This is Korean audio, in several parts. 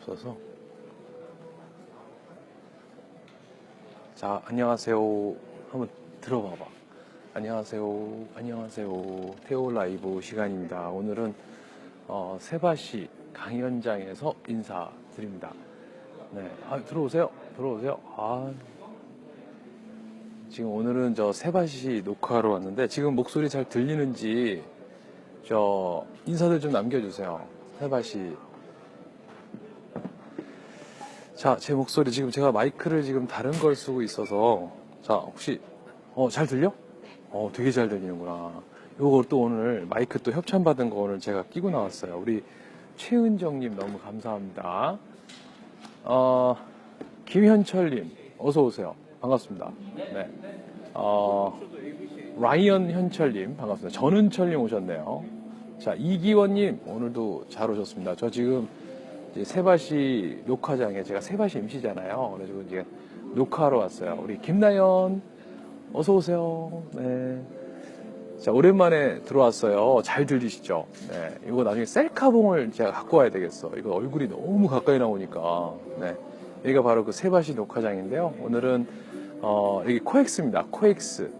없어서. 자, 안녕하세요. 한번 들어봐봐. 안녕하세요. 안녕하세요. 태오 라이브 시간입니다. 오늘은 어, 세바시 강연장에서 인사드립니다. 네, 아, 들어오세요. 들어오세요. 아, 지금 오늘은 저 세바시 녹화하러 왔는데 지금 목소리 잘 들리는지 저 인사들 좀 남겨주세요. 세바시. 자, 제 목소리 지금 제가 마이크를 지금 다른 걸 쓰고 있어서 자, 혹시 어, 잘 들려? 어, 되게 잘 들리는구나. 요걸 또 오늘 마이크 또 협찬 받은 거 오늘 제가 끼고 나왔어요. 우리 최은정님 너무 감사합니다. 어, 김현철님 어서 오세요. 반갑습니다. 네. 어, 라이언 현철님 반갑습니다. 전은철님 오셨네요. 자 이기원님 오늘도 잘 오셨습니다. 저 지금 세바시 녹화장에 제가 세바시 MC잖아요. 그래가지고 이제 녹화하러 왔어요. 우리 김나연 어서 오세요. 네. 자 오랜만에 들어왔어요. 잘 들리시죠? 네. 이거 나중에 셀카봉을 제가 갖고 와야 되겠어. 이거 얼굴이 너무 가까이 나오니까. 네. 여기가 바로 그 세바시 녹화장인데요. 오늘은 어, 여기 코엑스입니다. 코엑스.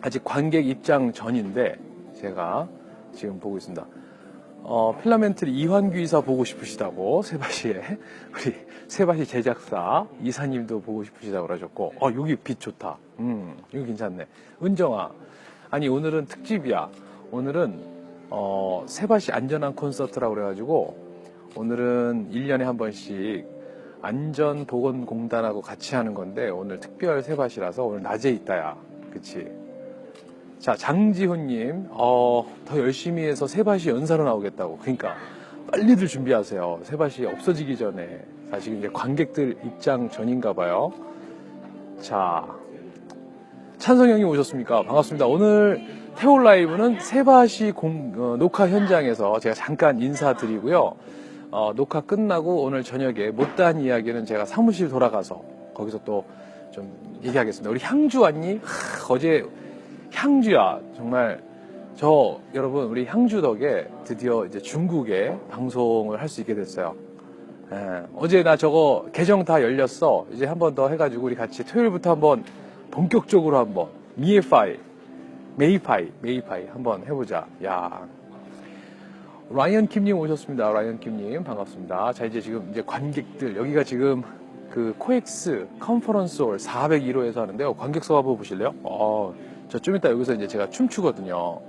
아직 관객 입장 전인데 제가 지금 보고 있습니다. 어, 필라멘트 이환규 이사 보고 싶으시다고 세바시에 우리 세바시 제작사 이사님도 보고 싶으시다고 그러셨고 어 여기 빛 좋다. 음 여기 괜찮네. 은정아 아니 오늘은 특집이야. 오늘은 어, 세바시 안전한 콘서트라고 그래가지고 오늘은 1년에 한 번씩 안전보건공단하고 같이 하는 건데 오늘 특별 세바시라서 오늘 낮에 있다야. 그치? 자, 장지훈님, 어, 더 열심히 해서 세바시 연사로 나오겠다고. 그러니까 빨리들 준비하세요. 세바시 없어지기 전에. 자, 지금 이제 관객들 입장 전인가 봐요. 자, 찬성 형님 오셨습니까? 반갑습니다. 오늘 태올 라이브는 세바시 공, 어, 녹화 현장에서 제가 잠깐 인사드리고요. 어, 녹화 끝나고 오늘 저녁에 못다한 이야기는 제가 사무실 돌아가서 거기서 또 좀 얘기하겠습니다. 우리 향주 왔니? 하, 어제 향주야 정말 저 여러분 우리 향주 덕에 드디어 이제 중국에 방송을 할 수 있게 됐어요. 예, 어제 나 저거 계정 다 열렸어. 이제 한 번 더 해가지고 우리 같이 토요일부터 한번 본격적으로 한번 미에파이, 메이파이, 메이파이 한번 해보자. 야, 라이언 킴님 오셨습니다. 라이언 킴님 반갑습니다. 자 이제 지금 이제 관객들 여기가 지금 그 코엑스 컨퍼런스 홀 401호에서 하는데요. 관객 수 한번 보실래요? 어, 저 좀 이따 여기서 이제 제가 춤추거든요.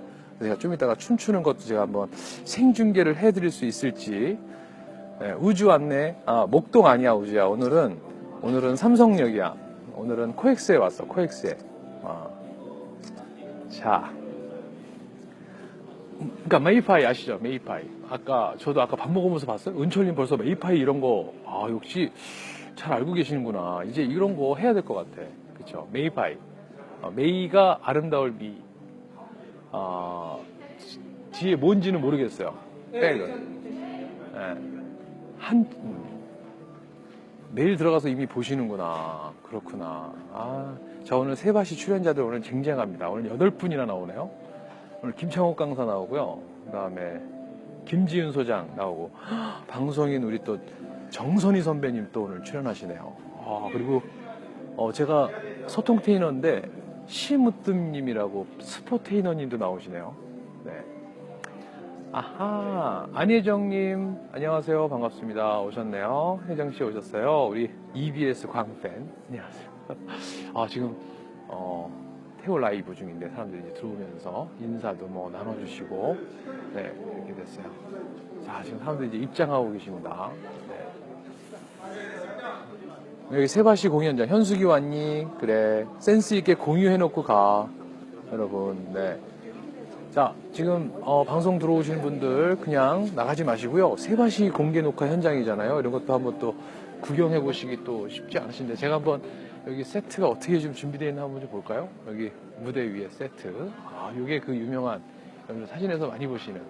제가 좀 이따가 춤추는 것도 제가 한번 생중계를 해드릴 수 있을지. 네, 우주 왔네. 아 목동 아니야 우주야. 오늘은 오늘은 삼성역이야. 오늘은 코엑스에 왔어. 코엑스에. 아. 자. 그러니까 메이파이 아시죠? 메이파이. 아까 저도 아까 밥 먹으면서 봤어요. 은철님 벌써 메이파이 이런 거 아 역시 잘 알고 계시는구나. 이제 이런 거 해야 될 것 같아. 그쵸? 메이파이. 어, 메이가 아름다울 미. 아, 뒤에 뭔지는 모르겠어요. 백은. 예. 한, 음. 매일 들어가서 이미 보시는구나. 그렇구나. 아, 자, 오늘 세바시 출연자들 오늘 쟁쟁합니다. 오늘 여덟 분이나 나오네요. 오늘 김창욱 강사 나오고요. 그 다음에 김지윤 소장 나오고, 헉, 방송인 우리 또 정선희 선배님 또 오늘 출연하시네요. 아, 그리고 어, 제가 소통 테이너인데 시무뜸님이라고 스포 테이너님도 나오시네요. 네. 아하, 안혜정님, 안녕하세요. 반갑습니다. 오셨네요. 혜정씨 오셨어요. 우리 EBS 광팬. 안녕하세요. 아, 지금, 어, 태호 라이브 중인데 사람들이 이제 들어오면서 인사도 뭐 나눠주시고, 네, 이렇게 됐어요. 자, 지금 사람들이 이제 입장하고 계십니다. 네. 여기 세바시 공연장 현숙이 왔니? 그래 센스 있게 공유해놓고 가 여러분 네. 자 지금 어, 방송 들어오시는 분들 그냥 나가지 마시고요 세바시 공개 녹화 현장이잖아요 이런 것도 한번 또 구경해 보시기 또 쉽지 않으신데 제가 한번 여기 세트가 어떻게 좀 준비되어 있나 한번 좀 볼까요? 여기 무대 위에 세트 아 이게 그 유명한 여러분 사진에서 많이 보시는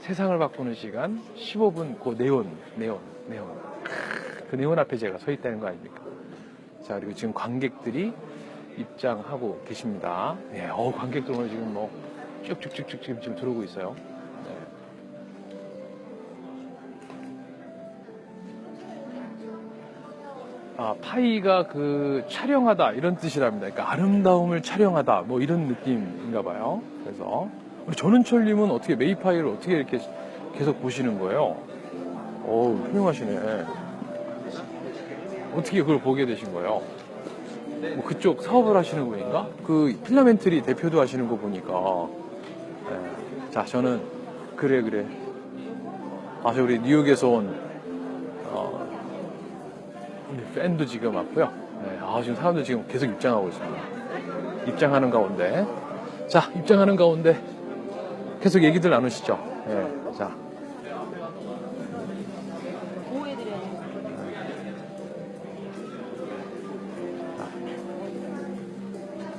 세상을 바꾸는 시간 15분 그 네온 네온 네온 그 네온 앞에 제가 서 있다는 거 아닙니까? 자, 그리고 지금 관객들이 입장하고 계십니다. 네, 어, 관객들 오늘 지금 뭐 쭉쭉쭉쭉 지금, 지금 들어오고 있어요. 네. 아, 파이가 그 촬영하다 이런 뜻이랍니다. 그러니까 아름다움을 촬영하다 뭐 이런 느낌인가 봐요. 그래서 우리 전은철님은 어떻게 메이파이를 어떻게 이렇게 계속 보시는 거예요? 어우 훌륭하시네. 어떻게 그걸 보게 되신 거예요? 뭐 그쪽 사업을 하시는 분인가? 그 필라멘트리 대표도 하시는 거 보니까. 네. 자, 저는 그래 그래. 아, 저 우리 뉴욕에서 온 어, 팬도 지금 왔고요. 네, 아, 지금 사람들 지금 계속 입장하고 있습니다. 입장하는 가운데. 자, 입장하는 가운데 계속 얘기들 나누시죠. 네, 자.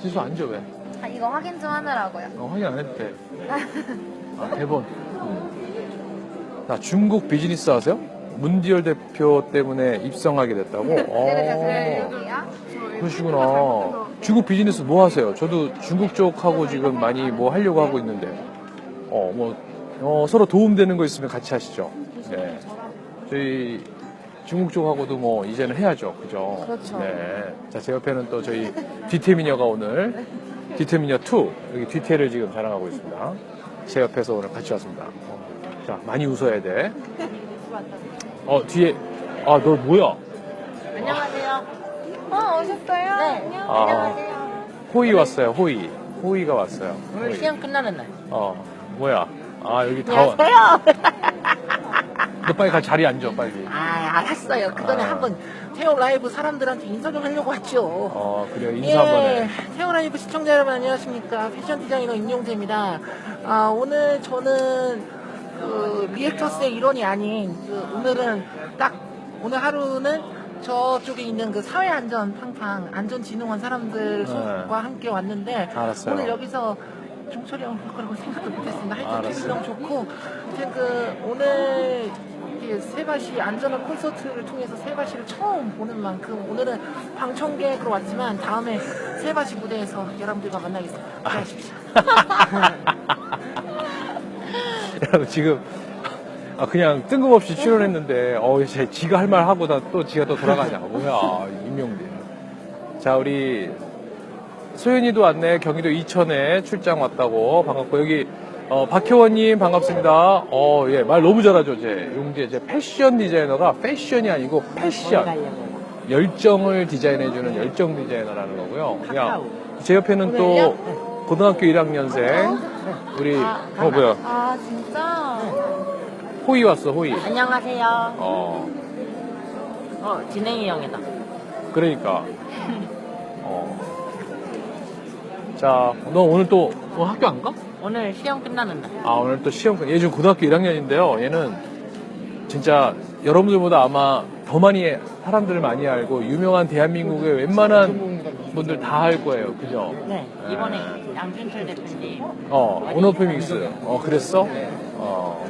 지수 앉아 왜? 아, 이거 확인 좀 하느라고요. 어, 확인 안 해도 돼. 아, 대본. 자, 중국 비즈니스 하세요? 문디얼 대표 때문에 입성하게 됐다고? 네, 제가 어, 여기요. 그러시구나. 중국 비즈니스 뭐 하세요? 저도 중국 쪽하고 지금 많이 뭐 하려고 하고 있는데. 어, 뭐, 어, 서로 도움되는 거 있으면 같이 하시죠. 네. 저희 중국 쪽하고도 뭐 이제는 해야죠. 그죠? 그렇죠. 네. 자, 제 옆에는 또 저희 뒤태미녀가 오늘 뒤태미녀 2 여기 뒤태를 지금 자랑하고 있습니다. 제 옆에서 오늘 같이 왔습니다. 어, 자, 많이 웃어야 돼. 어, 뒤에 아, 너 뭐야? 안녕하세요. 어, 오셨어요? 네. 안녕, 아. 안녕하세요. 호이 왔어요. 호이. 호이가 왔어요. 오늘 호이. 시험 끝나는 날. 어, 뭐야? 아, 여기 다 와. 안녕하세요. 너 빨리 가 자리에 앉아, 빨리. 아, 알았어요. 그 전에 아. 한번 태호 라이브 사람들한테 인사 좀 하려고 왔죠. 어, 그래 인사 한번 해. 태호 라이브 시청자 여러분 안녕하십니까. 패션 디자이너 임용재입니다. 아, 오늘 저는 그 리액터스의 일원이 아닌 그 오늘은 딱 오늘 하루는 저쪽에 있는 그 사회안전 팡팡 안전진흥원 사람들과 함께 왔는데 네. 알았어요. 오늘 여기서 종철이 형올 거라고 생각도 못했습니다. 하여튼. 기분 너무 좋고 그 오늘 이렇게 세바시 안전한 콘서트를 통해서 세바시를 처음 보는 만큼 오늘은 방청객으로 왔지만 다음에 세바시 무대에서 여러분들과 만나겠습니다. 기대하십시오. 여러분 지금 아, 그냥 뜬금없이 출연했는데 어 제- 지가 할 말 하고 다 또 지가 또 돌아가냐. 뭐야 임용대. 자 우리 소연이도 왔네. 경기도 이천에 출장 왔다고. 반갑고. 여기 어, 박효원님 반갑습니다. 어 예 말 너무 잘하죠 제. 용재 제 패션 디자이너가 패션이 아니고 패션. 열정을 디자인해주는 열정 디자이너라는 거고요. 그냥 제 옆에는 또 고등학교 1학년생 우리 어 뭐야? 아, 진짜? 호이 왔어 호이. 안녕하세요. 어. 어, 진행이 형이다. 그러니까. 어. 자, 너 오늘 또 어, 학교 안 가? 오늘 시험 끝나는 날. 아, 오늘 또 시험, 끝- 얘 지금 고등학교 1학년인데요. 얘는 진짜 여러분들보다 아마 더 많이 사람들을 많이 알고 유명한 대한민국의 웬만한 분들 다 알 거예요. 그죠? 네, 이번에 양준철 대표님 어, 오너프믹스. 어, 그랬어? 어,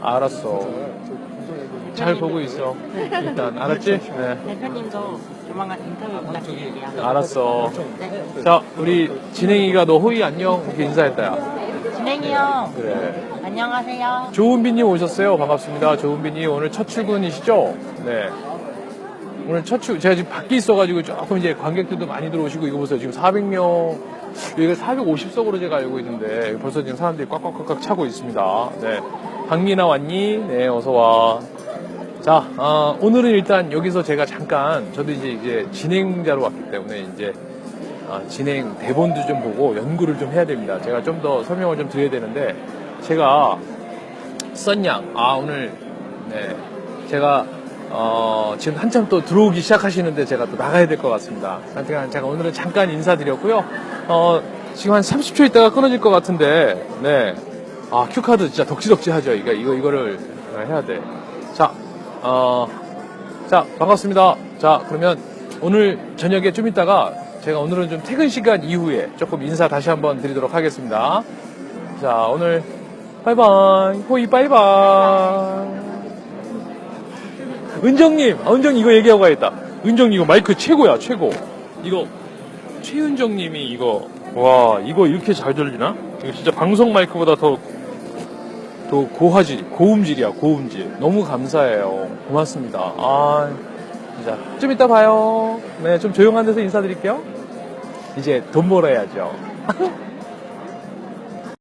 알았어. 잘 보고 있어. 일단, 알았지? 네. 대표님도 조만간 인터뷰 부탁드릴게요. 알았어. 네. 자, 우리 진행이가 너 호이 안녕 이렇게 인사했다, 야. 형, 그래. 안녕하세요. 조은비님 오셨어요. 반갑습니다. 조은비님 오늘 첫 출근이시죠? 네. 오늘 첫 출, 제가 지금 밖에 있어가지고 조금 이제 관객들도 많이 들어오시고 이거 보세요. 지금 400명, 여기가 450석으로 제가 알고 있는데 벌써 지금 사람들이 꽉꽉꽉꽉 차고 있습니다. 네. 박민아 왔니? 네, 어서 와. 자, 어, 오늘은 일단 여기서 제가 잠깐, 저도 이제, 이제 진행자로 왔기 때문에 이제 아, 진행 대본도 좀 보고 연구를 좀 해야 됩니다. 제가 좀 더 설명을 좀 드려야 되는데 제가 썬양 아 오늘 네 제가 어, 지금 한참 또 들어오기 시작하시는데 제가 또 나가야 될 것 같습니다. 하여튼 제가 오늘은 잠깐 인사드렸고요. 어, 지금 한 30초 있다가 끊어질 것 같은데 네. 아 큐카드 진짜 덕지덕지 하죠. 이거 이거 이거를 해야 돼. 자, 어, 자 반갑습니다. 자 그러면 오늘 저녁에 좀 있다가 제가 오늘은 좀 퇴근 시간 이후에 조금 인사 다시 한번 드리도록 하겠습니다. 자 오늘 바이바이 호이 바이바이. 은정님, 아, 은정 이거 얘기하고 가야겠다. 은정 이거 마이크 최고야, 최고. 이거 최은정님이 이거 와 이거 이렇게 잘 들리나? 이거 진짜 방송 마이크보다 더 더 고화질, 고음질이야, 고음질. 너무 감사해요. 고맙습니다. 아, 자, 좀 이따 봐요. 네, 좀 조용한 데서 인사드릴게요. 이제 돈 벌어야죠.